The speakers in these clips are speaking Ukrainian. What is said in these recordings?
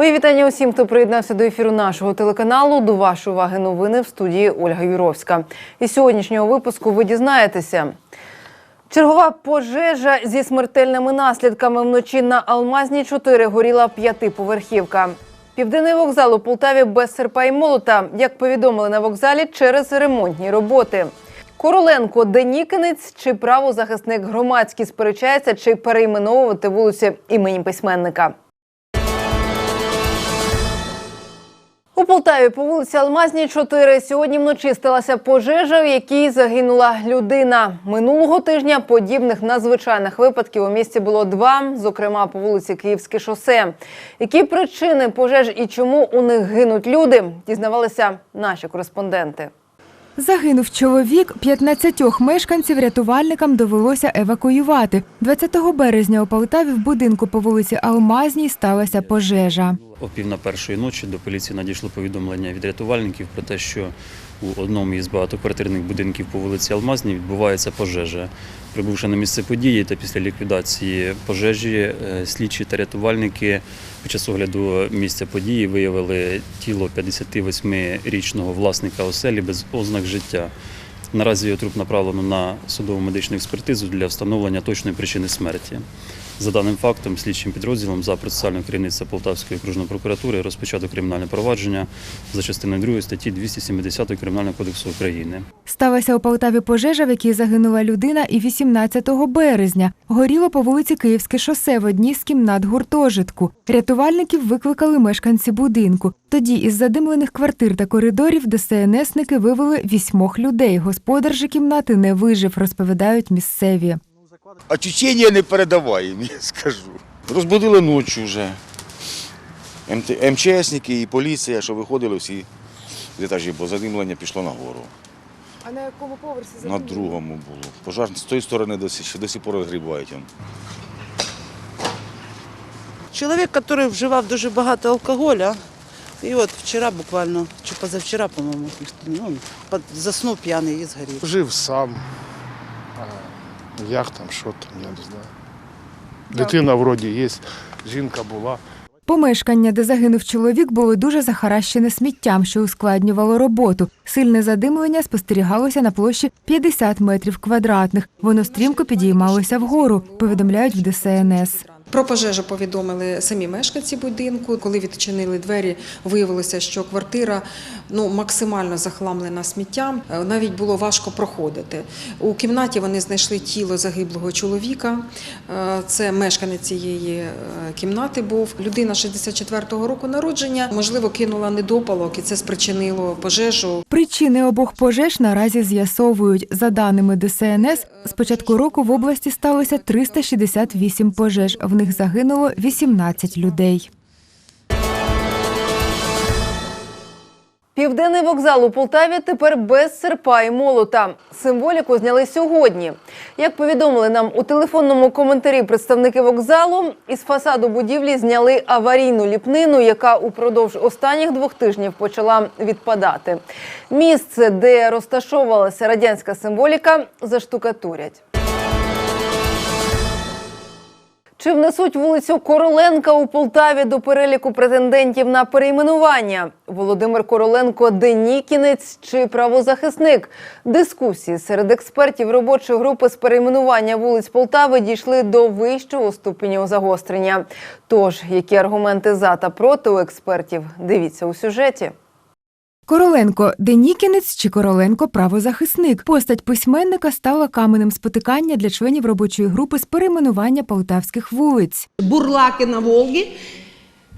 Мої вітання усім, хто приєднався до ефіру нашого телеканалу. До вашої уваги новини в студії Ольга Юровська. Із сьогоднішнього випуску ви дізнаєтеся. Чергова пожежа зі смертельними наслідками вночі на Алмазній 4 горіла п'ятиповерхівка. Південний вокзал у Полтаві без серпа і молота, як повідомили на вокзалі, через ремонтні роботи. Короленко, Денікинець чи правозахисник громадський сперечається, чи перейменовувати вулиці імені письменника. У Полтаві по вулиці Алмазній 4 сьогодні вночі сталася пожежа, в якій загинула людина. Минулого тижня подібних надзвичайних випадків у місті було два, зокрема по вулиці Київське шосе. Які причини пожеж і чому у них гинуть люди, дізнавалися наші кореспонденти. Загинув чоловік, 15 мешканців рятувальникам довелося евакуювати. 20 березня у Полтаві в будинку по вулиці Алмазній сталася пожежа. О пів на першої ночі до поліції надійшло повідомлення від рятувальників про те, що у одному із багатоквартирних будинків по вулиці Алмазній відбувається пожежа. Прибувши на місце події та після ліквідації пожежі, е, слідчі та рятувальники під час огляду місця події виявили тіло 58-річного власника оселі без ознак життя. Наразі його труп направлено на судово медичну експертизу для встановлення точної причини смерті. За даним фактом, слідчим підрозділом за процесуального керівництва Полтавської окружної прокуратури розпочато кримінальне провадження за частиною 2 статті 270 Кримінального кодексу України. Сталася у Полтаві пожежа, в якій загинула людина, і 18 березня. Горіло по вулиці Київське шосе в одній з кімнат гуртожитку. Рятувальників викликали мешканці будинку. Тоді із задимлених квартир та коридорів ДСНСники вивели вісьмох людей. Господар же кімнати не вижив, розповідають місцеві. Очищення не передаваємо, я скажу. Розбудили ночі вже. МТ, МЧСники і поліція, що виходили всі з етажів, бо задимлення пішло нагору. А на якому поверсі На другому було. Пожар з тої сторони досі, ще до сих пор розгрібають. он. Чоловік, який вживав дуже багато алкоголя, і от вчора буквально, чи позавчора, по-моєму, ну, заснув п'яний і згорів. Жив сам. Як там, що там, я не знаю. Дитина вроді є, жінка була. Помешкання, де загинув чоловік, було дуже захаращене сміттям, що ускладнювало роботу. Сильне задимлення спостерігалося на площі 50 метрів квадратних. Воно стрімко підіймалося вгору, повідомляють в ДСНС. Про пожежу повідомили самі мешканці будинку. Коли відчинили двері, виявилося, що квартира ну максимально захламлена сміттям. Е, Навіть було важко проходити. У кімнаті вони знайшли тіло загиблого чоловіка. Е, Це мешканець цієї е, кімнати був. Людина 64-го року народження. Можливо, кинула недопалок, і це спричинило пожежу. Причини обох пожеж наразі з'ясовують. За даними ДСНС, з початку року в області сталося 368 пожеж. В них загинуло 18 людей. Південний вокзал у Полтаві тепер без серпа і молота. Символіку зняли сьогодні. Як повідомили нам у телефонному коментарі представники вокзалу, із фасаду будівлі зняли аварійну ліпнину, яка упродовж останніх двох тижнів почала відпадати. Місце, де розташовувалася радянська символіка, заштукатурять. Чи внесуть вулицю Короленка у Полтаві до переліку претендентів на перейменування? Володимир Короленко денікінець чи правозахисник? Дискусії серед експертів робочої групи з перейменування вулиць Полтави дійшли до вищого ступеня загострення. Тож, які аргументи за та проти у експертів? Дивіться у сюжеті. Короленко Денікінець чи Короленко правозахисник. Постать письменника стала каменем спотикання для членів робочої групи з перейменування полтавських вулиць. бурлаки на Волге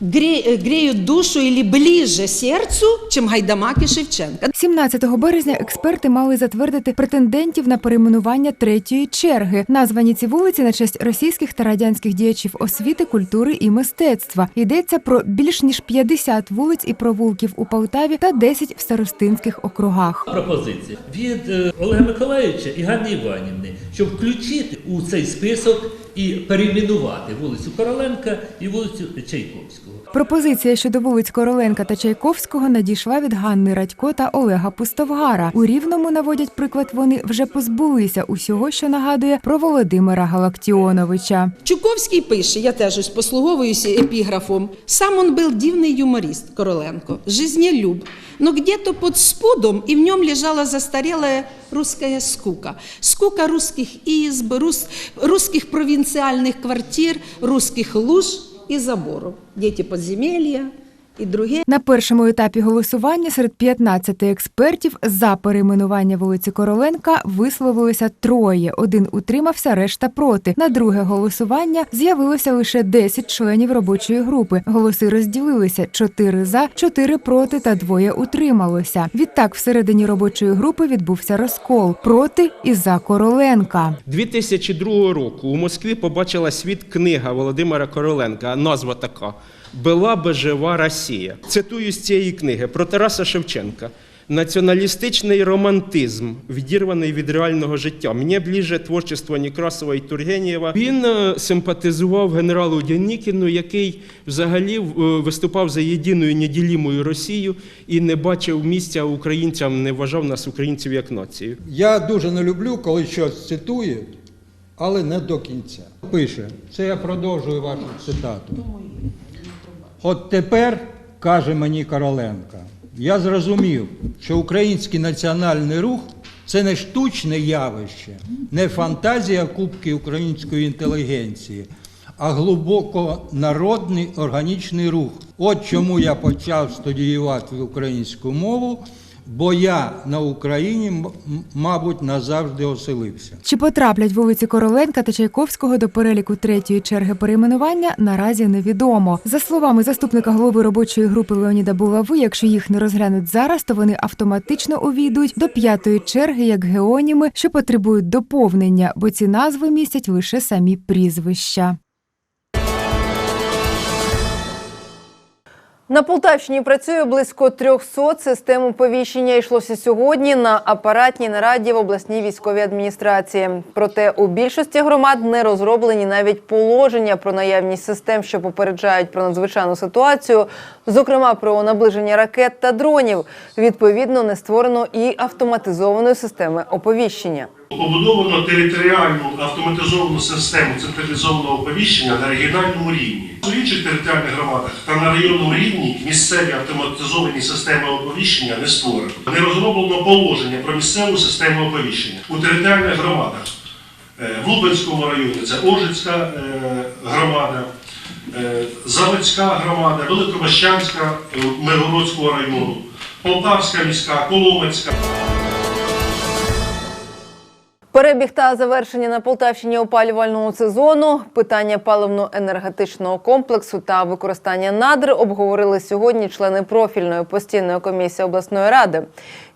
гре- душу или ближе сердцу, чем гайдамаки Шевченка. 17 березня експерти мали затвердити претендентів на перейменування третьої черги. Названі ці вулиці на честь російських та радянських діячів освіти, культури і мистецтва. Йдеться про більш ніж 50 вулиць і провулків у Полтаві та 10 в старостинських округах. пропозиція від е, Олега Миколаївича і Ганни Іванівни, щоб включити у цей список і перейменувати вулицю Короленка і вулицю Чайковського. Пропозиція щодо вулиць Короленка та Чайковського надійшла від Ганни Радько та Олега Пустовгара. У Рівному наводять приклад, вони вже позбулися усього, що нагадує про Володимира Галактіоновича. Чуковський пише, я теж ось послуговуюся епіграфом. Сам он был дивный юморист Короленко, жизнелюб, но где-то под спудом и в нем лежала застарелая русская скука. Скука русских изб, рус, русских провинциальных квартир, русских луж и заборов. Дети подземелья и другие. На першому етапі голосування серед 15 експертів за перейменування вулиці Короленка висловилося троє. Один утримався, решта проти. На друге голосування з'явилося лише 10 членів робочої групи. Голоси розділилися: 4 за, 4 проти та двоє утрималося. Відтак, всередині робочої групи відбувся розкол проти і за Короленка. 2002 року у Москві побачила світ книга Володимира Короленка, назва така Була би жива Росія. Цитую з цієї книги про Тараса Шевченка. Націоналістичний романтизм, відірваний від реального життя. Мені ближе творчество Некрасова і Тургенєва. Він е, симпатизував генералу Дянікіну, який взагалі е, виступав за єдиною неділімою Росію і не бачив місця українцям, не вважав нас українців як націю. Я дуже не люблю, коли щось цитують, але не до кінця. Пише, це я продовжую вашу цитату. От тепер, каже мені Короленко, я зрозумів, що український національний рух це не штучне явище, не фантазія кубки української інтелігенції, а глибоко народний органічний рух. От чому я почав студіювати українську мову, бо я на Україні, мабуть, назавжди оселився. Чи потраплять вулиці Короленка та Чайковського до переліку третьої черги перейменування, наразі невідомо. За словами заступника голови робочої групи Леоніда Булави, якщо їх не розглянуть зараз, то вони автоматично увійдуть до п'ятої черги як геоніми, що потребують доповнення, бо ці назви містять лише самі прізвища. На Полтавщині працює близько 300 систем оповіщення. Йшлося сьогодні на апаратній нараді в обласній військовій адміністрації. Проте у більшості громад не розроблені навіть положення про наявність систем, що попереджають про надзвичайну ситуацію, зокрема про наближення ракет та дронів. Відповідно, не створено і автоматизованої системи оповіщення. Побудовано територіальну автоматизовану систему централізованого оповіщення на регіональному рівні. У інших територіальних громадах та на районному рівні місцеві автоматизовані системи оповіщення не створено. Не розроблено положення про місцеву систему оповіщення у територіальних громадах. Е, В Лубенському районі це Ожицька е, громада, е, Заводська громада, Великобащанська Миргородського району, Полтавська міська, Коломицька. Перебіг та завершення на Полтавщині опалювального сезону, питання паливно-енергетичного комплексу та використання надр обговорили сьогодні члени профільної постійної комісії обласної ради.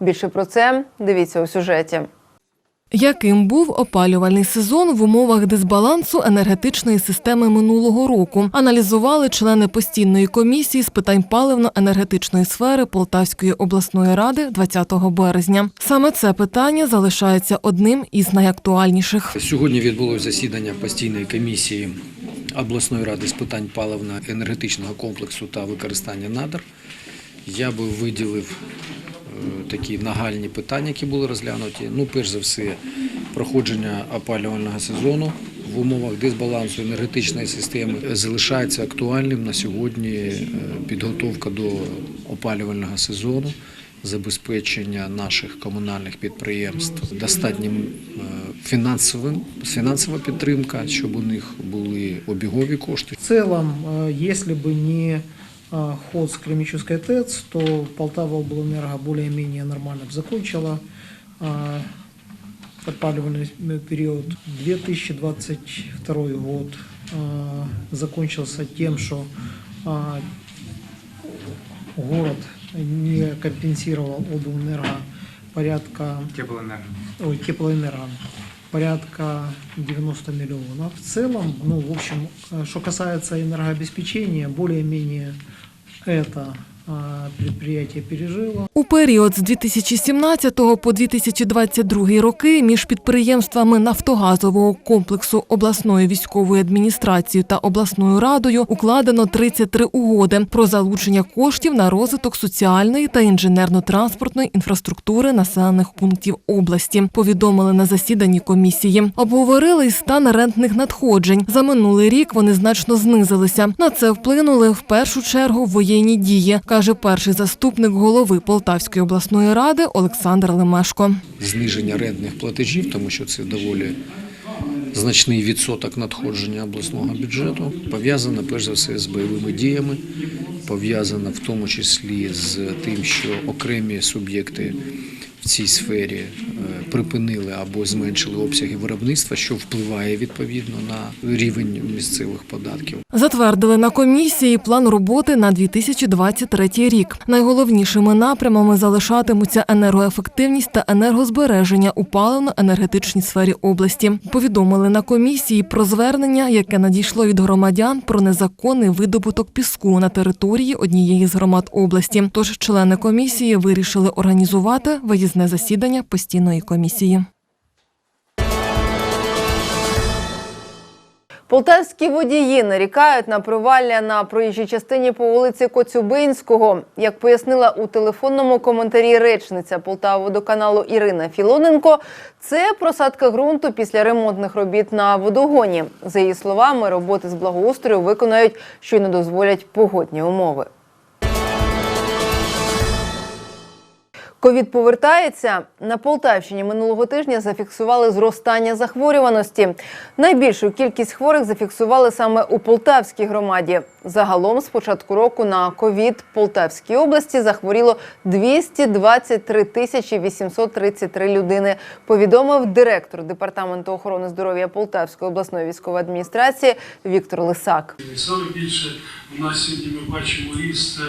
Більше про це дивіться у сюжеті. Яким був опалювальний сезон в умовах дисбалансу енергетичної системи минулого року? Аналізували члени постійної комісії з питань паливно-енергетичної сфери Полтавської обласної ради 20 березня. Саме це питання залишається одним із найактуальніших. Сьогодні відбулося засідання постійної комісії обласної ради з питань паливно-енергетичного комплексу та використання надр. Я би виділив такі нагальні питання, які були розглянуті. Ну, перш за все, проходження опалювального сезону в умовах дисбалансу енергетичної системи залишається актуальним на сьогодні е, підготовка до опалювального сезону. Забезпечення наших комунальних підприємств достатнім е, фінансовим фінансова підтримка, щоб у них були обігові кошти. В целом, э, если бы не э, ход с Кремической ТЭЦ, то Полтава облэнерго более-менее нормально закончила э, опаливальный период. 2022 год э, закончился тем, что город не компенсировал облэнерго порядка... Теплоэнерго. Ой, теплоэнерго порядка 90 миллионов. В целом, ну, в общем, что касается энергообеспечения, более-менее это предприятие пережило. У період з 2017 по 2022 роки між підприємствами нафтогазового комплексу обласної військової адміністрації та обласною радою укладено 33 угоди про залучення коштів на розвиток соціальної та інженерно-транспортної інфраструктури населених пунктів області. Повідомили на засіданні комісії. Обговорили й стан рентних надходжень. За минулий рік вони значно знизилися. На це вплинули в першу чергу воєнні дії, каже перший заступник голови Полтавської обласної ради Олександр Лемешко. Зниження рентних платежів, тому що це доволі значний відсоток надходження обласного бюджету, пов'язано перш за все з бойовими діями, пов'язано в тому числі з тим, що окремі суб'єкти в цій сфері припинили або зменшили обсяги виробництва, що впливає відповідно на рівень місцевих податків. Затвердили на комісії план роботи на 2023 рік. Найголовнішими напрямами залишатимуться енергоефективність та енергозбереження у паливно-енергетичній сфері області. Повідомили на комісії про звернення, яке надійшло від громадян про незаконний видобуток піску на території однієї з громад області. Тож члени комісії вирішили організувати виїзне засідання постійної комісії. Полтавські водії нарікають на провалля на проїжджій частині по вулиці Коцюбинського. Як пояснила у телефонному коментарі речниця Полтаводоканалу Ірина Філоненко, це просадка ґрунту після ремонтних робіт на водогоні. За її словами, роботи з благоустрою виконають, що й не дозволять погодні умови. Ковід повертається на Полтавщині минулого тижня. Зафіксували зростання захворюваності. Найбільшу кількість хворих зафіксували саме у Полтавській громаді. Загалом з початку року на ковід Полтавській області захворіло 223 тисячі 833 людини. Повідомив директор департаменту охорони здоров'я Полтавської обласної військової адміністрації Віктор Лисак. Саме більше у нас сьогодні ми бачимо ріст е,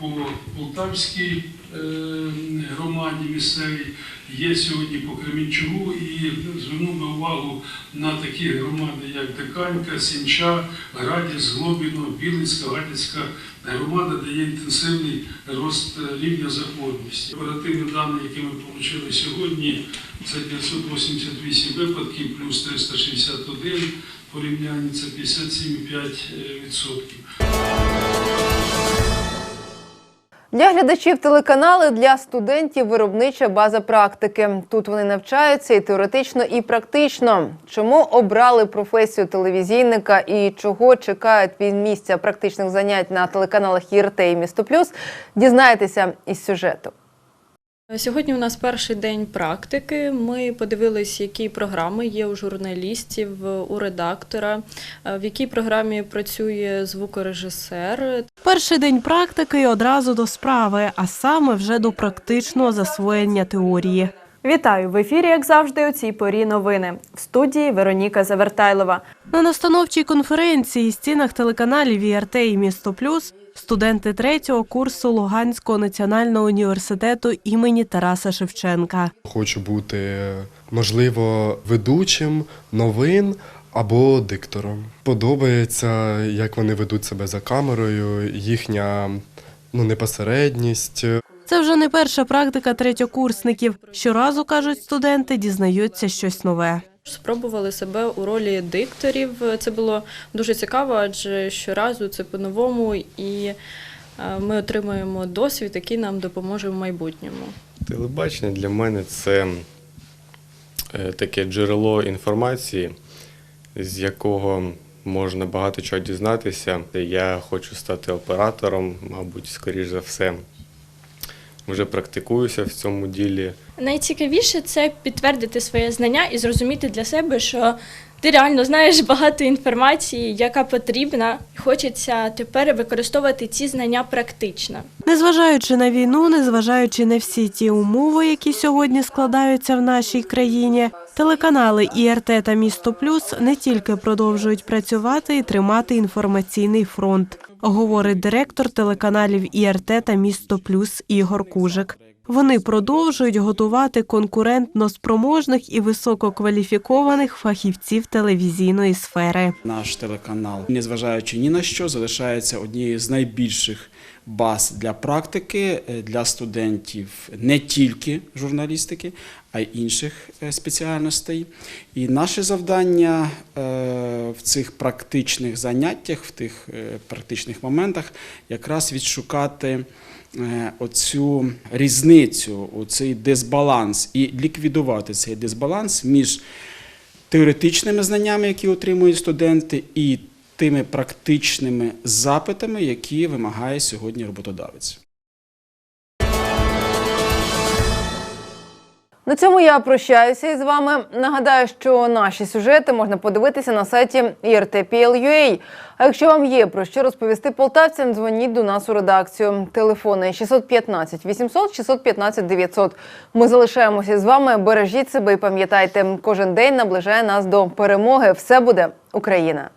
по Полтавській е, громаді місцевій, є сьогодні по Кремінчугу і звернув би увагу на такі громади, як Диканька, Сінча, Градіс, Глобіно, Білицька, Гадяцька громада, де є інтенсивний рост е, рівня захворюваності. Оперативні дані, які ми отримали сьогодні, це 588 випадків, плюс 361, в порівнянні це 57,5%. Для глядачів телеканали для студентів виробнича база практики. Тут вони навчаються і теоретично, і практично. Чому обрали професію телевізійника і чого чекають від місця практичних занять на телеканалах ІРТ і Місто Плюс, дізнаєтеся із сюжету. Сьогодні у нас перший день практики. Ми подивились, які програми є у журналістів, у редактора, в якій програмі працює звукорежисер. Перший день практики і одразу до справи, а саме вже до практичного засвоєння теорії. Вітаю в ефірі, як завжди, у цій порі новини. В студії Вероніка Завертайлова. На настановчій конференції стінах телеканалів ІРТ і Місто Плюс студенти третього курсу Луганського національного університету імені Тараса Шевченка. Хочу бути, можливо, ведучим новин або диктором. Подобається, як вони ведуть себе за камерою, їхня ну, непосередність. Це вже не перша практика третьокурсників. Щоразу кажуть студенти, дізнаються щось нове. Спробували себе у ролі дикторів. Це було дуже цікаво, адже щоразу це по-новому, і е, ми отримуємо досвід, який нам допоможе в майбутньому. Телебачення для мене це е, таке джерело інформації, з якого можна багато чого дізнатися. Я хочу стати оператором, мабуть, скоріш за все. Вже практикуюся в цьому ділі. Найцікавіше це підтвердити своє знання і зрозуміти для себе, що ти реально знаєш багато інформації, яка потрібна. Хочеться тепер використовувати ці знання практично. Незважаючи на війну, незважаючи на всі ті умови, які сьогодні складаються в нашій країні, телеканали ІРТ та Місто Плюс не тільки продовжують працювати і тримати інформаційний фронт, говорить директор телеканалів ІРТ та Місто Плюс Ігор Кужик. Вони продовжують готувати конкурентно спроможних і висококваліфікованих фахівців телевізійної сфери. Наш телеканал, незважаючи ні на що, залишається однією з найбільших баз для практики е, для студентів не тільки журналістики, а й інших е, спеціальностей. І наше завдання е, в цих практичних заняттях, в тих практичних моментах якраз відшукати оцю різницю, оцей дисбаланс і ліквідувати цей дисбаланс між теоретичними знаннями, які отримують студенти, і тими практичними запитами, які вимагає сьогодні роботодавець. На цьому я прощаюся із вами. Нагадаю, що наші сюжети можна подивитися на сайті IRT.PL.UA. А якщо вам є про що розповісти полтавцям, дзвоніть до нас у редакцію. Телефони 615 800 615 900. Ми залишаємося з вами. Бережіть себе і пам'ятайте, кожен день наближає нас до перемоги. Все буде Україна.